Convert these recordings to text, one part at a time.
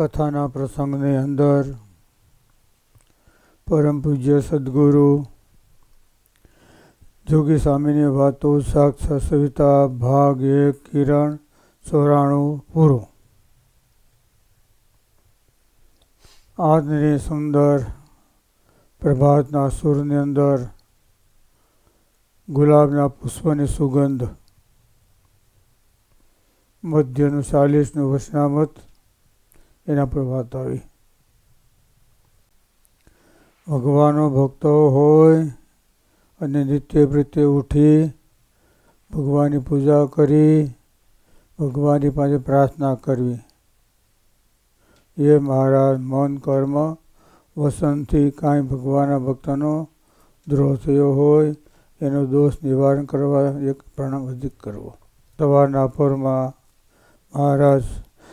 કથાના પ્રસંગની અંદર પરમ પૂજ્ય સદગુરુ જોગી સ્વામીની વાતો સાક્ષાત સવિતા ભાગ એક, કિરણ ચોરાણું, પૂરો. આજની સુંદર પ્રભાતના સુરની અંદર ગુલાબના પુષ્પની સુગંધ, મધ્યનું ચાલીસનું વસનામત એના પર વાત આવી. ભગવાનનો ભક્તો હોય અને નિત્ય પ્રત્યે ઉઠી ભગવાનની પૂજા કરી, ભગવાનની પાસે પ્રાર્થના કરવી. એ મહારાજ મન કર્મ વસનથી કાંઈ ભગવાનના ભક્તનો દ્રોહ થયો હોય, એનો દોષ નિવારણ કરવા એક પ્રણામ અધિક કરવો. સવારના પરમાં મહારાજ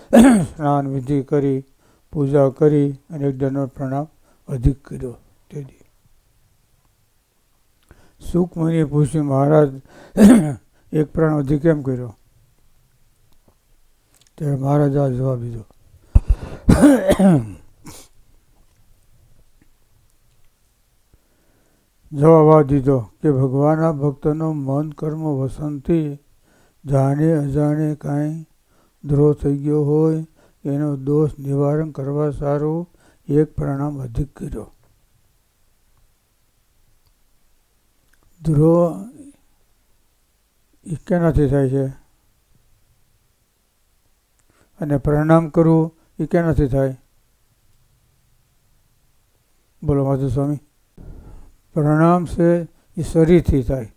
સ્નાન વિધિ કરી, પૂજા કરી અને એક પ્રણામ અધિક કર્યો તેથી સુખમની પૂછ્યું મહારાજ, એક પ્રાણ અધિક કેમ કર્યો? ત્યારે મહારાજ આ જવાબ દીધો. જવાબ આ દીધો કે ભગવાનના ભક્તનો મન કર્મ વસંતી, જાણે અજાણે કાંઈ દ્રોહ થઈ ગયો હોય, એનો દોષ નિવારણ કરવા સારું એક પ્રણામ અધિક કર્યો. દ્રોહ એ થાય છે? અને પ્રણામ કરવું એ કેનાથી થાય? બોલો માધુ સ્વામી પ્રણામ છે એ શરીરથી થાય.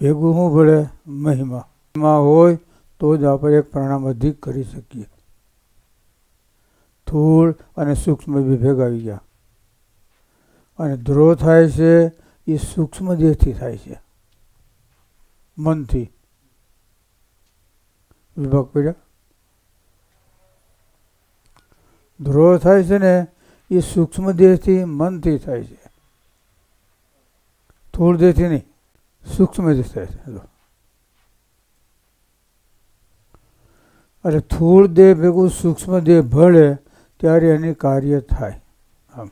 ભેગું શું ભળે મહિમા. મહિમા હોય તો જ આપણે એક પ્રણામ અધિક કરી શકીએ. સ્થૂળ અને સૂક્ષ્મ વિભેગ ભેગા આવી ગયા. અને ધ્રો થાય છે, એ સૂક્ષ્મ દેહથી થાય છે. મનથી. વિભાગ પડ્યા ધ્રો થાય છે ને, એ સૂક્ષ્મ દેહથી મનથી થાય છે. સ્થૂળ દેહથી નહીં, સૂક્ષ્મ થાય છે. એટલે થોડ દેહ ભેગું સૂક્ષ્મ દેહ ભળે ત્યારે એની કાર્ય થાય. આમ.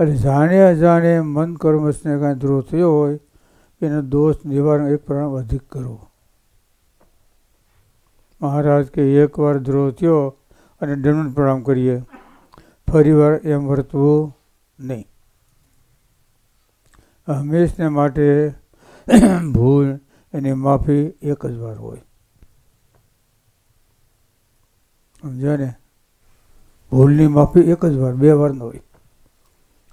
એટલે જાણે અજાણે મન કર્મસને કાંઈ દ્રોહ થયો હોય, એનો દોષ નિવારણ એક પ્રમાણ અધિક કરવો. મહારાજ કે એકવાર દ્રોહ થયો અને દંડ પ્રણામ કરીએ, ફરીવાર એમ વર્તવું નહીં. હંમેશને માટે ભૂલ એની માફી એક જ વાર હોય. સમજ્યા ને? ભૂલની માફી એક જ વાર, બે વાર ન હોય.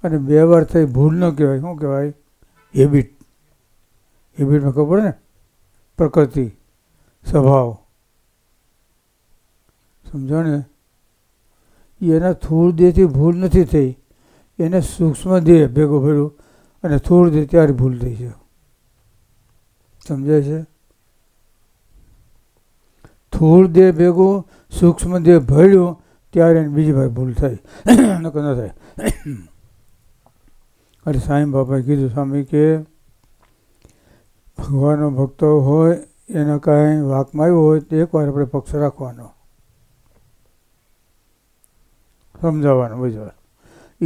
અને બે વાર થઈ ભૂલ ન કહેવાય. શું કહેવાય? હેબિટ હેબિટમાં ખબર ને? પ્રકૃતિ, સ્વભાવ. સમજો ને? એના થોડ દેહથી ભૂલ નથી થઈ. એને સૂક્ષ્મ દેહ ભેગો ભર્યું અને થોડ દેહ ત્યારે ભૂલ થઈ છે સમજાય છે? થોડ દેહ ભેગો સૂક્ષ્મ દેહ ભર્યું, ત્યારે એને બીજી ભાઈ ભૂલ થાય. નકર ન થાય. અરે સાંઈ બાપાએ કીધું, સ્વામી, કે ભગવાનનો ભક્તો હોય, એનો કાંઈ વાકમાં આવ્યો હોય, તો એકવાર આપણે પક્ષ રાખવાનો. સમજાવવાનો બીજી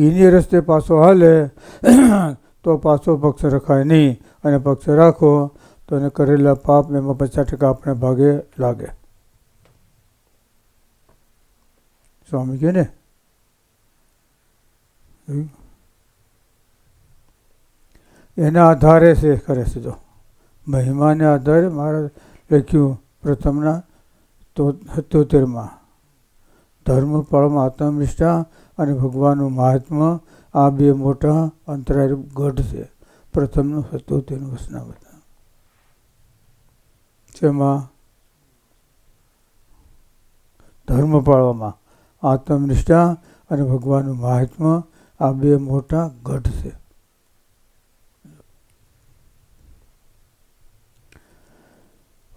એની રસ્તે પાછો હાલે, તો પાછો પક્ષ રખાય નહીં. અને પક્ષ રાખો તો એને કરેલા પાપ એમાં પચાસ ટકા આપણે ભાગે લાગે. સ્વામી કહે ને? એના આધારે છે, કરે છે જો. મહિમાને આધારે મારે લખ્યું પ્રથમના તો સત્યોતેરમાં. ધર્મ ફળમાં આત્મનિષ્ઠા અને ભગવાનનું મહાત્મા આ બે મોટા અંતરાય ગઢ છે. પ્રથમનું સત્યોતેરનું વસનામત. જેમાં ધર્મ પાળવામાં આત્મનિષ્ઠા અને ભગવાનનું મહાત્મા આ બે મોટા ગઢ છે.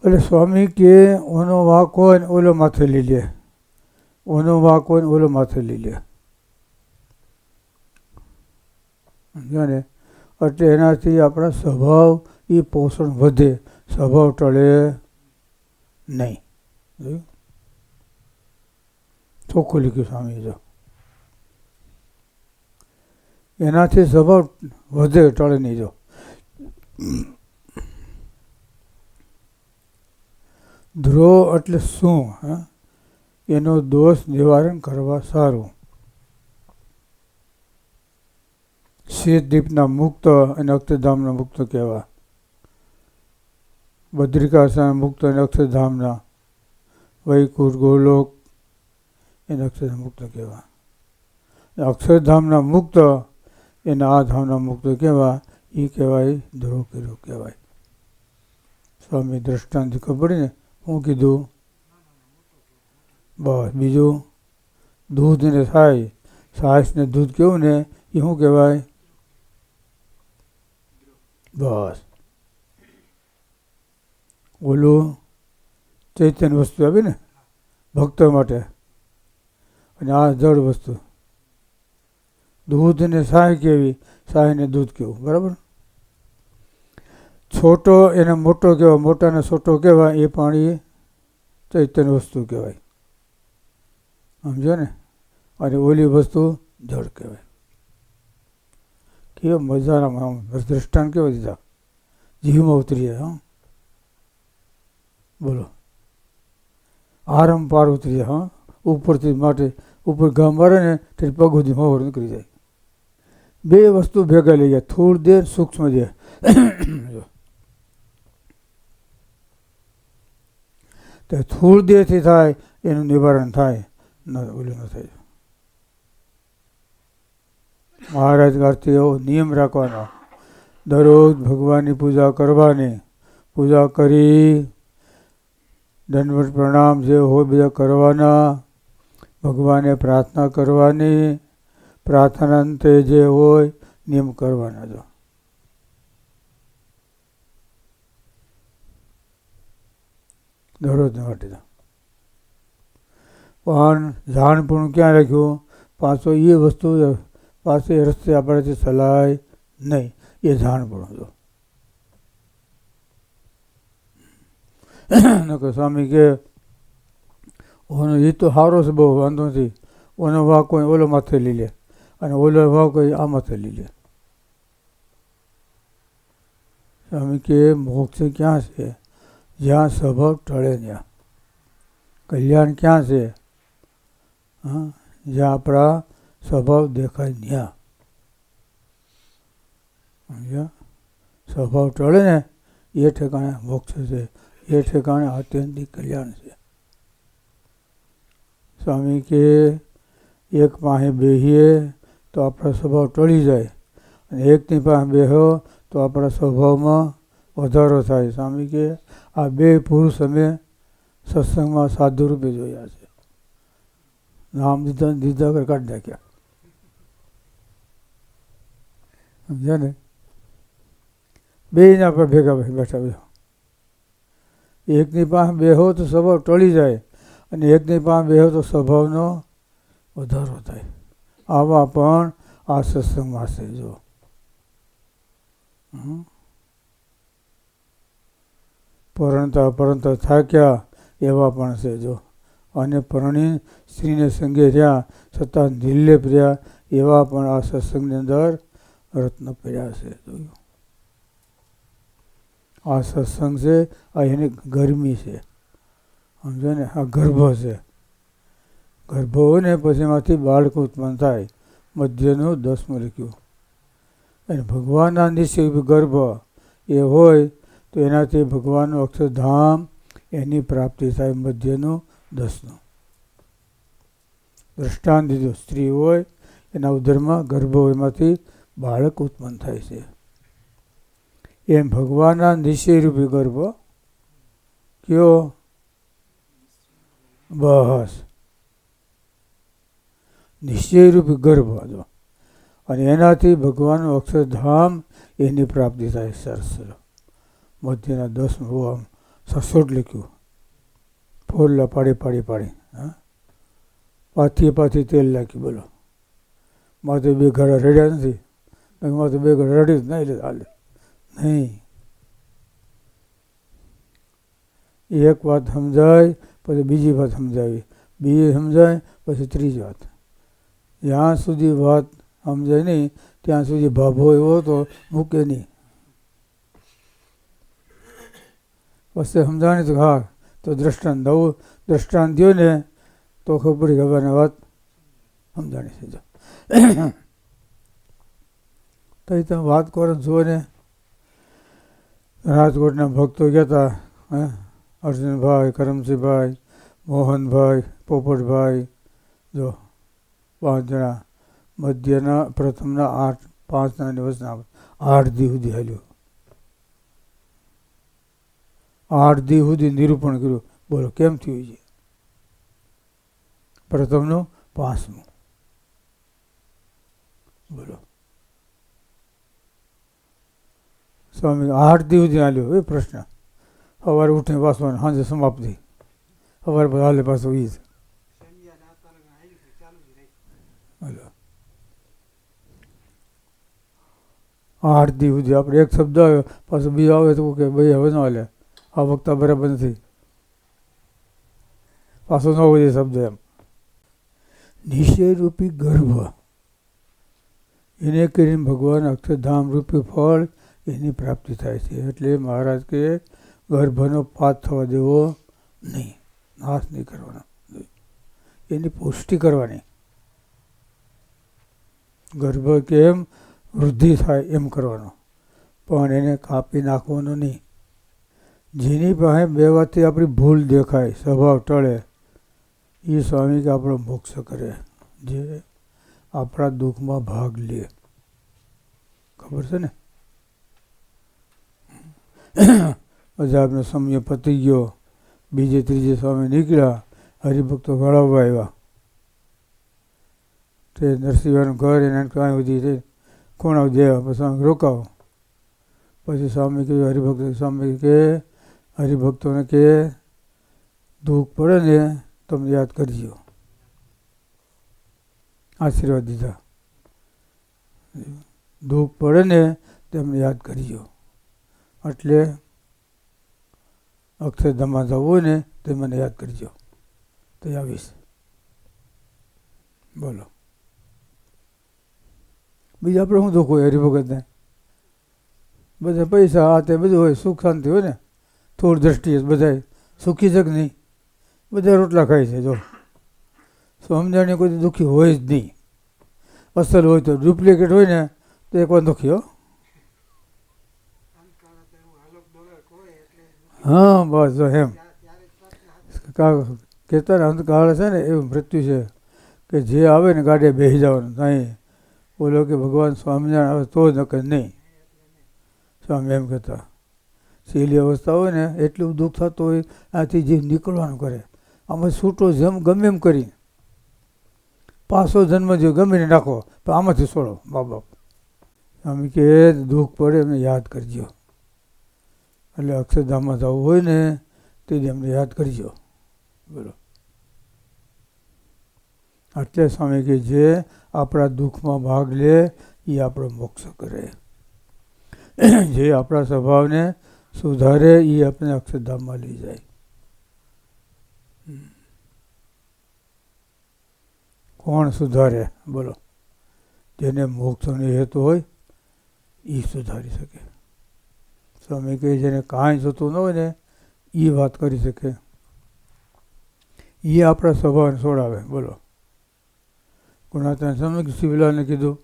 એટલે સ્વામી કે ઓનો વાક ને ઓલો માથે લઈ લે. ઓનો વાક ને ઓલો માથે લઈ લે. સમજ્યા ને? એટલે એનાથી આપણા સ્વભાવ એ પોષણ વધે. સ્વભાવ ટળે નહીં. જોયું ચોખ્ખું લખ્યું સ્વામી જો. એનાથી સ્વભાવ વધે, ટળે નહીં જો. ધ્રુવ એટલે શું, હા? એનો દોષ નિવારણ કરવા સારું. શીતદીપના મુક્ત અને અક્ષરધામના મુક્ત કહેવા. બદ્રિકાસના મુક્ત અને અક્ષરધામના, વૈકુંઠ, ગોલોક એને અક્ષરધામ મુક્ત કહેવા અક્ષરધામના મુક્ત, એના આ ધામના મુક્ત કહેવા એ કહેવાય ધ્રુવ કર્યું કહેવાય. સ્વામી દ્રષ્ટાંત ખબર ને? હું કીધું? બસ, બીજું? દૂધ ને થાય છાશ દૂધ કેવું ને? એ શું કહેવાય? બસ. ઓલું ચૈતન્ય વસ્તુ આવી ને, ભક્તો માટે. અને આ જળ વસ્તુ. દૂધને સાય કેવી? સાયને દૂધ કેવું, બરાબર? છોટો એને મોટો કહેવાય, મોટાને છોટો કહેવાય, એ પાણી ચૈતન્ય વસ્તુ કહેવાય. સમજો ને? અને ઓલી વસ્તુ જળ કહેવાય. કેવા મજાના દ્રષ્ટાંત કેવા દીધા. જીવમાં જાય, હા. બોલો. આરામ પાર જાય હા? ઉપરથી માટે, ઉપર ઘા મારે ને ત્યારે પગ સુધી હોવર નીકળી જાય. બે વસ્તુ ભેગા લઈ જાય થોડ દેર સૂક્ષ્મ દે તો થોડ દેરથી થાય, એનું નિવારણ થાય. ન, ઓલું ન થાય. મહારાજ કરતી એવો નિયમ રાખવાનો. દરરોજ ભગવાનની પૂજા કરવાની. પૂજા કરી દંડવત પ્રણામ જે હોય બધા કરવાના. ભગવાને પ્રાર્થના કરવાની. પ્રાર્થના અંતે જે હોય, નિયમ કરવાના જો. દરરોજ માટે પણ જાણપણું ક્યાં રાખ્યું? પાછો એ વસ્તુ પાસે રસ્તે આપણાથી ચલાય નહીં. એ જાણપણું જો. નકર સ્વામી કે એ તો સારો છે બહુ, વાંધો નથી. ઓનો વાઘ કોઈ ઓલો માથે લઈ લે અને ઓલો વાઘ કોઈ આ માથે લઈ લે. સ્વામી કે, મોક્ષ ક્યાં છે? જ્યાં સ્વભાવ ટળે ત્યાં. કલ્યાણ ક્યાં છે? હા? જ્યાં આપણા સ્વભાવ દેખાય ત્યાં સમજ્યા? સ્વભાવ ટળે ને, એ ઠેકાણે મોક્ષ છે. એ ઠેકાણે આત્યંતિક કલ્યાણ છે. સ્વામી કે એક પાસે બેહીએ તો આપણા સ્વભાવ ટળી જાય અને એકની પાસે બેહો તો આપણા સ્વભાવમાં વધારો થાય. સ્વામી કે આ બે પુરુષ અમે સત્સંગમાં સાધુ રૂપે જોયા છે. નામ દીધા દીધા કર કાઢી નાખ્યા. સમજ્યા ને? બે આપણે ભેગા બેઠા બેઠા એકની પાસે બેહો તો સ્વભાવ ટળી જાય અને એકની પાસે બેહો તો સ્વભાવનો વધારો થાય. આવા પણ આ સત્સંગમાં છે જો. પરણતા પરણતા થાક્યા એવા પણ છે જો. અને પરણી સ્ત્રીને સંગે રહ્યા, છતાં નિર્લેપ રહ્યા એવા પણ આ સત્સંગની અંદર રત્ન પડ્યા છે. જોયું આ સત્સંગ છે, આ એની ગરમી છે. સમજો ને? આ ગર્ભ છે. ગર્ભ હોય ને પછી એમાંથી બાળક ઉત્પન્ન થાય. મધ્યનું દસમું લખ્યું. અને ભગવાનના નિશ્ચય ગર્ભ એ હોય તો એનાથી ભગવાનનું અક્ષરધામ એની પ્રાપ્તિ થાય મધ્યનું દસનું. દ્રષ્ટાંત દીધું સ્ત્રી હોય, એના ઉદરમાં ગર્ભ હોય એમાંથી બાળક ઉત્પન્ન થાય છે. એમ ભગવાનના નિશ્ચયરૂપી ગર્ભ? કયો? બસ. નિશ્ચયરૂપી ગર્ભ હતો અને એનાથી ભગવાનનું અક્ષરધામ એની પ્રાપ્તિ થાય સરસ મધ્યના દસ આમ સસોટ લખ્યું. ફોડલા પાડી પાડી પાડી, હા. પાથી પાથી તેલ નાખ્યું, બોલો. મારે બે ઘડા રડ્યા નથી. મારે બે ઘડા રડી જ નહીં હાલે. નહીં. એક વાત સમજાય, પછી બીજી વાત સમજાવી. બીજી સમજાય, પછી ત્રીજી વાત. જ્યાં સુધી વાત સમજાય નહીં, ત્યાં સુધી ભાભો એવો તો મૂકે નહીં. પછી સમજાણી તો હા, તો દ્રષ્ટાંત દવું દ્રષ્ટાંત દો ને, તો ખબર પડી ખબર વાત સમજાણી છે. તો તમે વાત કરો જુઓ ને રાજકોટના ભક્તો કહેતા હે? અર્જુનભાઈ કરમસિંહભાઈ મોહનભાઈ, પોપટભાઈ, જો, પાંચ જણા. મધ્યના, પ્રથમના આઠ, પાંચના દિવસના આઠ દી સુધી હાલ્યું. આઠ દી સુધી નિરૂપણ કર્યું. બોલો, કેમ થયું છે? પ્રથમનું, પાંચમું. બોલો. સ્વામી, આઠ દિવસ હાલ્યો એ પ્રશ્ન. સવારે ઉઠીને પાછો સાંજે સમાપ્તિ સવારે પછી હાલે પાછો એ છે આઠ દી સુધી આપણે એક શબ્દ આવ્યો, પાછો બીજો આવે તો કે ભાઈ હવે ન હાલે. આ વખત બરાબર નથી. પાછો ન હોય શબ્દ એમ. નિશ્ચયરૂપી ગર્ભ. એને કરીને ભગવાન અક્ષરધામ રૂપી ફળ એની પ્રાપ્તિ થાય છે. એટલે મહારાજ કે, ગર્ભનો પાત થવા દેવો નહીં. નાશ નહીં કરવાનો. એની પુષ્ટિ કરવાની. ગર્ભ કેમ? વૃદ્ધિ થાય એમ કરવાનો. પણ એને કાપી નાખવાનો નહીં. જેની પાસે બે વાતથી આપણી ભૂલ દેખાય, સ્વભાવ ટળે, એ સ્વામી કે આપણો મોક્ષ કરે. જે આપણા દુઃખમાં ભાગ લે. ખબર છે ને? અજાબનો સમય પતી ગયો. બીજે ત્રીજે સ્વામી નીકળ્યા. હરિભક્તો ભળાવવા આવ્યા. તે નરસિંહનું ઘર એને કાંઈ સુધી છે, કોણ દેવા પછી સ્વામી રોકાવો. પછી સ્વામી કહ્યું હરિભક્ત, સ્વામી કે હરિભક્તોને કે દુઃખ પડે ને તમને યાદ કરજો. આશીર્વાદ દીધા. દુઃખ પડે ને તેમને યાદ કરજો. એટલે અક્ષરધામમાં જવું હોય ને તે મને યાદ કરજો. તો આવીશ. બોલો. બીજા આપણે શું દુઃખ હોય હરિભગતને? બધા પૈસા આ તે બધું હોય, સુખ શાંતિ હોય ને? થોડી દ્રષ્ટિએ બધા સુખી છે કે નહીં? બધા રોટલા ખાય છે, જો. સમજાણી કોઈ દુઃખી હોય જ નહીં. અસલ હોય તો ડુપ્લિકેટ હોય ને, તો એક વાર દુઃખી હો. હા, બસ જો એમ. કહેતા ને અંતકાળ છે ને, એવું મૃત્યુ છે કે જે આવે ને ગાડીએ બેસી જવાનું નહીં બોલો કે ભગવાન સ્વામિનારાયણ આવે તો જ નકર નહીં. સ્વામી એમ કહેતા. સહેલી અવસ્થા હોય ને, એટલું દુઃખ થતું હોય, આથી જીવ નીકળવાનું કરે. આમાં છૂટો જેમ ગમે એમ કરીને. પાછો જન્મ જો ગમે ને નાખો, પણ આમાંથી છોડો મા બાપ. સ્વામી કે, દુઃખ પડે એમને યાદ કરજો. એટલે અક્ષરધામમાં જવું હોય ને તે જ એમને યાદ કરજો. બોલો. એટલે સ્વામી કે જે આપણા દુઃખમાં ભાગ લે એ આપણો મોક્ષ કરે. જે આપણા સ્વભાવને સુધારે એ આપણે અક્ષરધામમાં લઈ જાય. કોણ સુધારે? બોલો. જેને મોક્ષનો હેતુ હોય એ સુધારી શકે. સ્વામી કહે જેને કાંઈ જોતું ન હોય ને, એ વાત કરી શકે. એ આપણા સ્વભાવને છોડાવે બોલો. ગુણાત્મા સમજ શિવલાને કીધું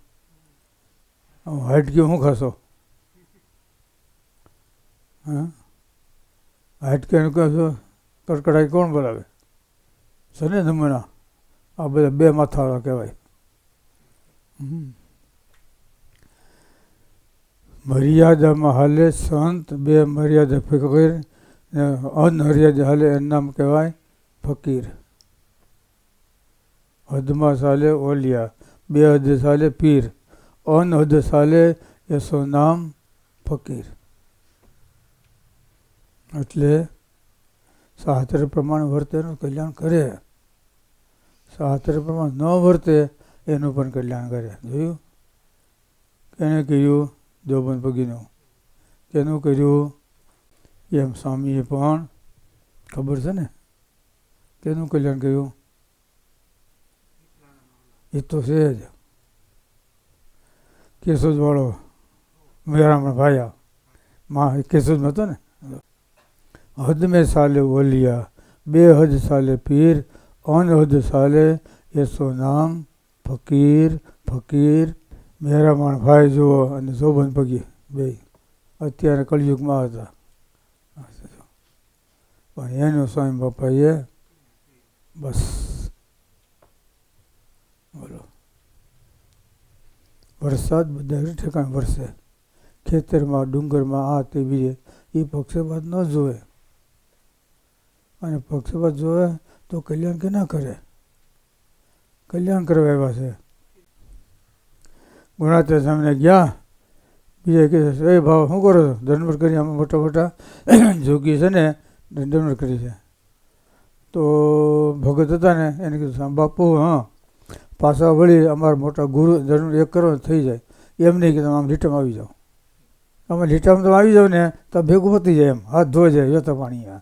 હાઈટ કે શું ખાશો? હા? હાઈટ કે કહેશો કડકડાઈ કોણ બોલાવે છે ને નમૂના. આ બધા બે માથાવાળા કહેવાય. મર્યાદામાં હાલે સંત, બે મર્યાદા ફકીર, ને અનમર્યાદા હાલે એનું નામ કહેવાય ફકીર. હદમાં ચાલે ઓલિયા, બે હદ ચાલે પીર અનહદ ચાલે એસો નામ ફકીર. એટલે શાસ્ત્ર પ્રમાણે વર્તે એનું કલ્યાણ કરે. શાસ્ત્ર પ્રમાણે ન વર્તે, એનું પણ કલ્યાણ કરે. જોયું? કેને કહ્યું જોબન પગીનો કેનું કર્યું એમ સ્વામીએ પણ ખબર છે ને? કેનું કલ્યાણ કર્યું. એ તો છે જ. કેશોદવાળો મેરામણ ભાયા. માં કેશોદમાં હતો ને? હદ મેં સાલે ઓલિયા બે હદ સાલે પીર અનહદ સાલે એસો નામ ફકીર ફકીર મેરામણ ભાઈ જુઓ અને શોભન પગી બે. અત્યારે કળિયુગમાં હતા. પણ એનું સ્વામી બાપાએ બસ. બોલો. વરસાદ બધા ઠેકાણ વરસે. ખેતરમાં, ડુંગરમાં આ તે બીજે. એ પક્ષપાત ન જોવે અને પક્ષપાત જોવે તો કલ્યાણ કે ના કરે? કલ્યાણ કરવા આવ્યા છે. ગુણાતે સામે ગયા. બીજા કહે છે, એ ભાવ શું કરો છો? દંડવટ કરી આમાં મોટા મોટા જોગી છે ને દંડવટ કરી છે. તો ભગત હતા ને, એને કીધું બાપુ, હા, પાછા વળી અમારા મોટા ગુરુ દંડ એક કરો, થઈ જાય. એમ નહીં કે તમે આમ લીટામાં આવી જાઓ. અમે લીટામાં તમે આવી જાઓ ને, તો ભેગું પતી જાય એમ. હાથ ધોઈ જાય જોતા આ.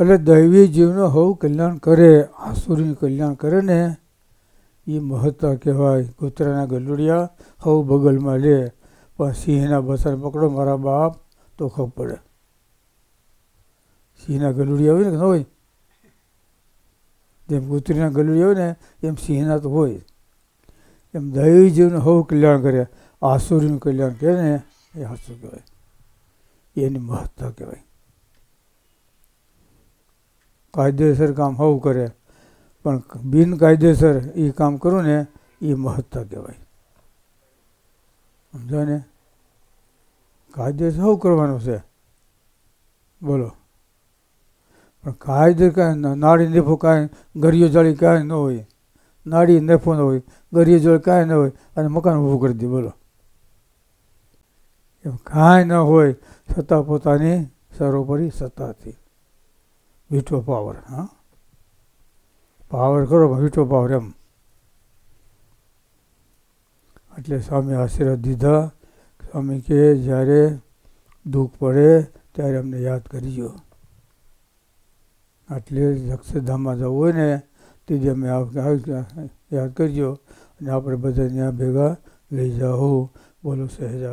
એટલે દૈવી જીવનો હવ કલ્યાણ કરે આસુરીનું કલ્યાણ કરે ને એ મહત્તા કહેવાય. કૂતરાના ગલુડિયા હવ બગલમાં લે. પણ સિંહના બસર પકડો, મારા બાપ, તો ખબર પડે. સિંહના ગલુડિયા હોય ને હોય? જેમ કૂતરીના ગલુડિયા હોય ને, એમ સિંહના તો હોય. એમ દૈવી જીવનું હવ કલ્યાણ કરે. આસુરીનું કલ્યાણ કરે ને, એ હાસુ કહેવાય. એની મહત્તા કહેવાય. કાયદેસર કામ હવ કરે. પણ બિનકાયદેસર એ કામ કરું ને એ મહત્તા કહેવાય. સમજો ને? કાયદેસર શું કરવાનું છે? બોલો. પણ કાયદે કાંઈ નાળી નેફો કાંઈ ગરિયો જાળી કાંઈ ન હોય. નાળી નેફો ન હોય, ગરીયો જાળી કાંઈ ન હોય, અને મકાન ઊભું કરી દે, બોલો. એમ કાંઈ ન હોય, છતાં પોતાની સર્વોપરી સત્તાથી. વીટો પાવર હા? પાવર કરો વીટો પાવર એમ. એટલે સ્વામી આશીર્વાદ દીધા. સ્વામી કે, જ્યારે દુઃખ પડે, ત્યારે અમને યાદ કરજો. એટલે અક્ષરધામમાં જવું હોય ને તેથી અમે યાદ કરજો. અને આપણે બધા ત્યાં ભેગા લઈ જાઓ. બોલો સહેજા